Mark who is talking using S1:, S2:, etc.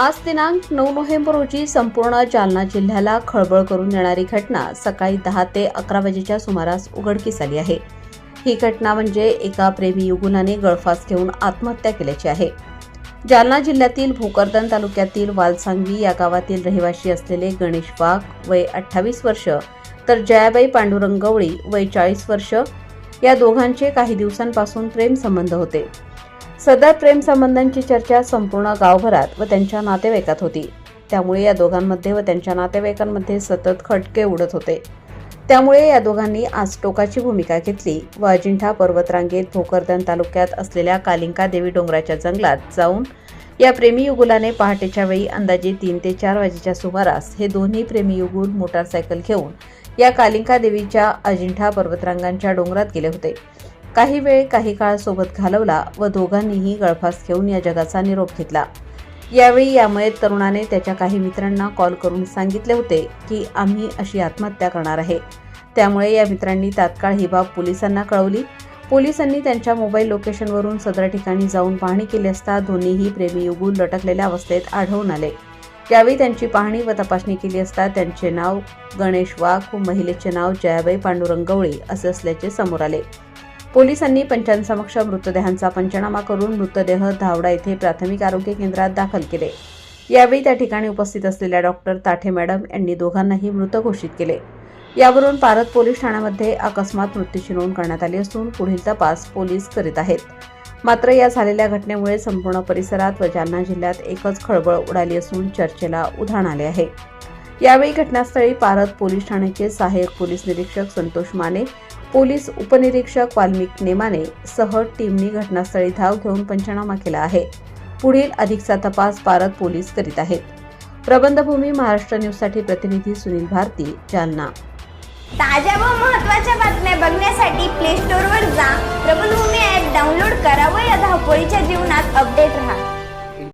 S1: आज दिनांक नऊ नोव्हेंबर रोजी संपूर्ण जालना जिल्ह्याला खळबळ करून देणारी घटना सकाळी दहा ते अकरा वाजेच्या सुमारास उघडकीस आली आहे. ही घटना म्हणजे एका प्रेमी युगुनाने गळफास घेऊन आत्महत्या केल्याची आहे. जालना जिल्ह्यातील भोकरदन तालुक्यातील वालसांगवी या गावातील रहिवासी असलेले गणेश वाघ वय अठ्ठावीस वर्ष तर जयाबाई पांडुरंगवळी वय चाळीस वर्ष या दोघांचे काही दिवसांपासून प्रेमसंबंध होते. सदर प्रेम संबंधांची चर्चा संपूर्ण गावभरात व त्यांच्या नातेवाईकात होती. त्यामुळे या दोघांमध्ये व त्यांच्या नातेवाईकांमध्ये सतत खटके उडत होते. त्यामुळे या दोघांनी आज टोकाची भूमिका घेतली व अजिंठा पर्वतरांगेत भोकरदन तालुक्यात असलेल्या कालिंका देवी डोंगराच्या जंगलात जाऊन या प्रेमी युगुलाने पहाटेच्या वेळी अंदाजे तीन ते चार वाजेच्या सुमारास हे दोन्ही प्रेमी युगुल मोटारसायकल घेऊन या कालिंका देवीच्या अजिंठा पर्वतरांगांच्या डोंगरात गेले होते. काही वेळ काही काळ सोबत घालवला व दोघांनीही गळफास घेऊन या जगाचा निरोप घेतला. यावेळी यामुळे तरुणाने त्याच्या काही मित्रांना कॉल करून सांगितले होते की आम्ही अशी आत्महत्या करणार आहे. त्यामुळे या मित्रांनी तात्काळ ही बाब पोलिसांना कळवली. पोलिसांनी त्यांच्या मोबाईल लोकेशनवरून सदर ठिकाणी जाऊन पाहणी केली असता दोन्हीही प्रेमी युगुल लटकलेल्या अवस्थेत आढळून आले. यावेळी त्यांची पाहणी व तपासणी केली असता त्यांचे नाव गणेश वाघ व महिलेचे नाव जयाबाई पांडुरंग गवळी असे असल्याचे समोर आले. पोलिसांनी पंचांसमक्ष मृतदेहांचा पंचनामा करून मृतदेह धावडा येथे प्राथमिक आरोग्य केंद्रात दाखल केले. यावेळी त्या ठिकाणी उपस्थित असलेल्या डॉक्टर ताठे मॅडम यांनी दोघांनाही मृत घोषित केले. यावरून पारत पोलीस ठाण्यामध्ये अकस्मात मृत्यूची नोंद करण्यात आली असून पुढील तपास पोलीस करीत आहेत. मात्र या झालेल्या घटनेमुळे संपूर्ण परिसरात व जालना जिल्ह्यात एकच खळबळ उडाली असून चर्चेला उधाण आले आहे. यावेळी घटनास्थळी पारत पोलीस ठाण्याचे सहाय्यक पोलीस निरीक्षक संतोष माने पोलीस उपनिरीक्षक वाल्मिक नेमाने सह टीमनी घटनास्थळी धाव घेऊन पंचनामा केला आहे. पुढील अधिकचा तपास पारत पोलीस करीत आहेत. प्रबंधभूमी महाराष्ट्र न्यूजसाठी प्रतिनिधी सुनील भारती जालना.
S2: ताज्या व महत्त्वाच्या बातम्या बघण्यासाठी प्ले स्टोअरवर जा. प्रबंधभूमी ॲप डाउनलोड करा व या धावपळीच्या जीवनात अपडेट राहा.